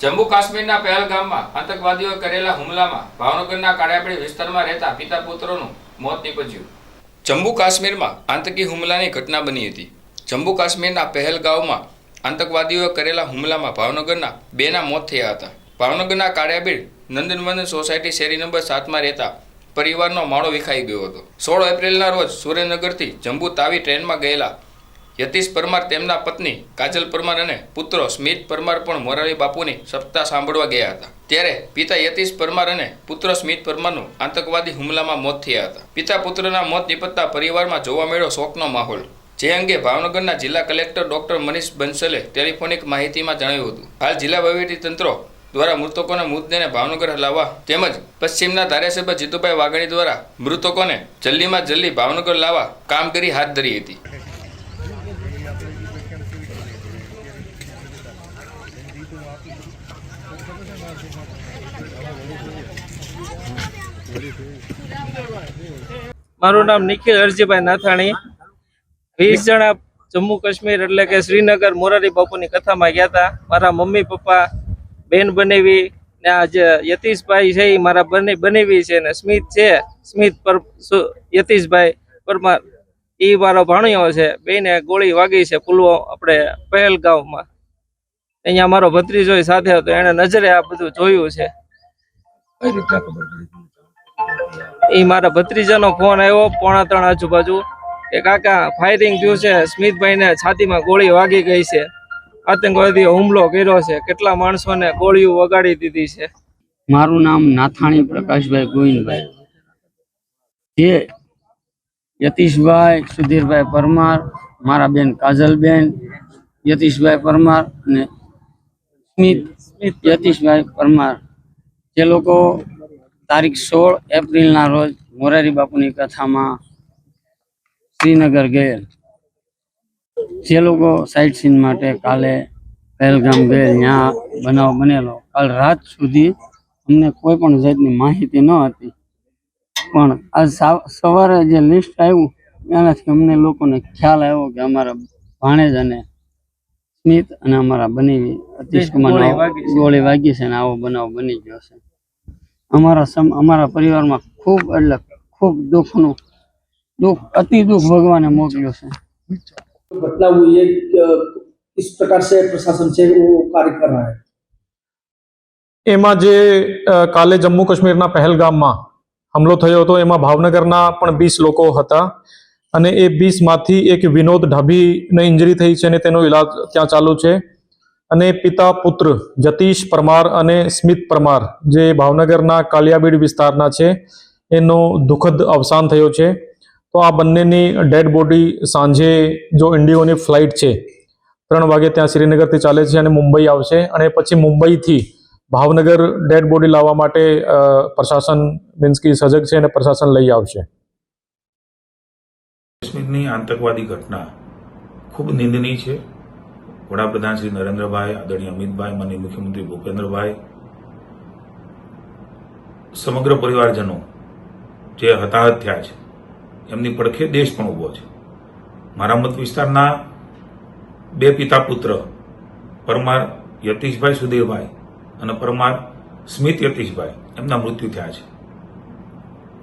જમ્મુ કાશ્મીરના પહેલગામમાં આતંકવાદીઓએ કરેલા હુમલામાં ભાવનગરના કાળાપડી વિસ્તારમાં રહેતા પિતા પુત્રોનું મોત નીપજ્યું. જમ્મુ કાશ્મીરમાં આતંકી હુમલાની ઘટના બની હતી. જમ્મુ કાશ્મીરના પહેલગામમાં આતંકવાદીઓએ કરેલા હુમલામાં ભાવનગરના બેના મોત થયા હતા. ભાવનગરના કાળિયાબીડ નંદનવન સોસાયટી શેરી નંબર સાતમાં રહેતા પરિવારનો માળો વિખાઈ ગયો હતો. સોળ એપ્રિલના રોજ સુરેન્દ્રનગરથી જમ્મુ તાવી ટ્રેનમાં ગયેલા યતીશ પરમાર તેમના પત્ની, કાજલ પરમાર અને પુત્રો સ્મિત પરમાર પણ મોરારી બાપુની સપ્તાહ સાંભળવા ગયા હતા. ત્યારે પિતા યતીશ પરમાર અને પુત્ર સ્મિત પરમારનું આતંકવાદી હુમલામાં મોત થયા હતા. પિતા પુત્રના મોત નિપજતા પરિવારમાં જોવા મળ્યો શોકનો માહોલ. જે અંગે ભાવનગરના જિલ્લા કલેક્ટર ડોક્ટર મનીષ બંસલે ટેલિફોનિક માહિતીમાં જણાવ્યું હતું. હાલ જિલ્લા વહીવટી તંત્રો દ્વારા મૃતકોના મૃતદેહને ભાવનગર લાવવા તેમજ પશ્ચિમના ધારાસભ્ય જીતુભાઈ વાઘાણી દ્વારા મૃતકોને જલ્દીમાં જલ્દી ભાવનગર લાવવા કામગીરી હાથ ધરી હતી. મારું નામ નિખિલ હરજીભાઈ નાથાણી. વીસ જણા જમ્મુ કાશ્મીર એટલે કે શ્રીનગર મોરારી બાપુની કથામાં ગયા હતા. મારા મમ્મી, પપ્પા, બેન બનેવી ને આ જે યતીશભાઈ છે એ મારા બંને, બનેવી છે ને સ્મિત છે. સ્મિત પર યતીશભાઈ પરમાર એ મારો ભાણિયો છે. બેને ગોળી વાગી છે પુલવો, આપણે પહેલગાંવમાં અહીંયા મારો ભત્રીજો સાથે હતો એને નજરે આ બધું જોયું છે. એ મારા ભત્રીજાનો ફોન આવ્યો પોણા ત્રણ આજુબાજુ. કે કાકા ફાયરિંગ થયું છે. સ્મિતભાઈને છાતીમાં ગોળી વાગી ગઈ છે. આતંકવાદીઓ હુમલો કર્યો છે. કેટલા માણસોને ગોળીઓ વગાડી દીધી છે. મારું નામ નાથાણી પ્રકાશભાઈ ગોવિંદભાઈ. જે યતીશભાઈ સુધીરભાઈ પરમાર મારા બેન કાજલબેન યતીશભાઈ પરમાર અને સ્મિત યતીશભાઈ પરમાર. જે લોકો તારીખ સોળ એપ્રિલના રોજ મોરારી બાપુની કથામાં શ્રીનગર ગયેલ. જે લોકો સાઇટ સીન માટે કાલે પહેલગામ ગયેલ ત્યાં બનાવ બનેલો. કાલ રાત સુધી અમને કોઈ પણ જાતની માહિતી ન હતી. પણ આજ સવારે જે લિસ્ટ આવ્યું, એનાથી અમને લોકોને ખ્યાલ આવ્યો કે અમારા ભાણેજ અને સ્મિત અને અમારા બની અતિશ કુમારનો ગોળી વાગી છે. ગોળી વાગી છે અને આવો બનાવ બની ગયો છે અમારા સમ અમારા પરિવારમાં ખૂબ એટલે ખૂબ દુઃખનું દુઃખ અતિ દુઃખ ભગવાને મોકલ્યું છે घटना हुई है अ, किस प्रकार से प्रशासन से वो कार्य कर रहा है એમાં જે અ, કાલે જમ્મુ કાશ્મીરના પહેલગામમાં હુમલો થયો હતો એમાં ભાવનગરના પણ વીસ લોકો હતા અને એ વીસમાંથી એક વિનોદ ઢાભીને ઇન્જરી થઈ છે અને તેનો ઇલાજ ત્યાં ચાલુ છે. અને પિતા પુત્ર જતીશ પરમાર અને સ્મિત પરમાર જે ભાવનગરના કાલિયાબીડ વિસ્તારના છે, એનો દુઃખદ અવસાન થયો છે. તો આ બંનેની ડેડ બોડી સાંજે જો ઇન્ડિયોની ફ્લાઇટ છે, ત્રણ વાગે ત્યાં શ્રીનગરથી ચાલે છે અને મુંબઈ આવશે અને પછી મુંબઈથી ભાવનગર ડેડ બોડી લાવવા માટે પ્રશાસન મીન્સ કે સજગ છે અને પ્રશાસન લઈ આવશે. કાશ્મીરની આતંકવાદી ઘટના. ખૂબ નિંદનીય છે. વડાપ્રધાન શ્રી નરેન્દ્રભાઈ, આદરણીય અમિતભાઈ, માનનીય મુખ્યમંત્રી ભૂપેન્દ્રભાઈ, સમગ્ર પરિવારજનો જે હતાહત થયા છે. એમની પડખે દેશ પણ ઊભો છે. મારા મત વિસ્તારના બે પિતા પુત્ર, પરમાર યતીશભાઈ સુધીરભાઈ અને પરમાર સ્મિત યતીશભાઈ, એમના મૃત્યુ થયા છે.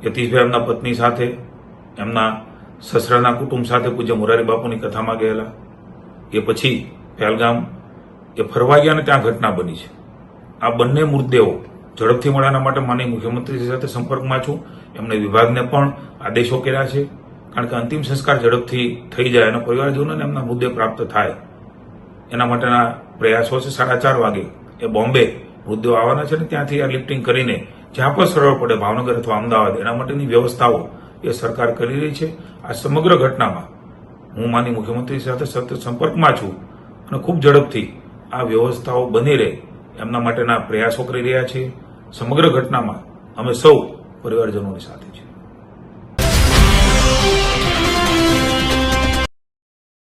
યતીશભાઈ એમના પત્ની સાથે, એમના સસરાના કુટુંબ સાથે પૂજ્ય મોરારી બાપુની કથામાં ગયેલા. એ પછી પહેલગામ એ ફરવા ગયા અને ત્યાં ઘટના બની છે. આ બંને મૃતદેહો ઝડપથી મળવાના માટે માની મુખ્યમંત્રી સાથે સંપર્કમાં છું. એમને વિભાગને પણ આદેશો કર્યા છે. કારણ કે અંતિમ સંસ્કાર ઝડપથી થઈ જાય અને પરિવારજનોને એમના મુદ્દે પ્રાપ્ત થાય. એના માટેના પ્રયાસો છે સાડા ચાર વાગે. એ બોમ્બે મૃતદેહો આવવાના છે ને ત્યાંથી આ લિફ્ટિંગ કરીને જ્યાં પણ સરળ પડે ભાવનગર અથવા અમદાવાદ, એના માટેની વ્યવસ્થાઓ એ સરકાર કરી રહી છે. આ સમગ્ર ઘટનામાં હું માની મુખ્યમંત્રી સાથે સતત સંપર્કમાં છું અને ખૂબ ઝડપથી આ વ્યવસ્થાઓ બની રહે એમના માટેના પ્રયાસો કરી રહ્યા છીએ. સમગ્ર ઘટનામાં અમે સૌ પરિવારજનોની સાથે છીએ.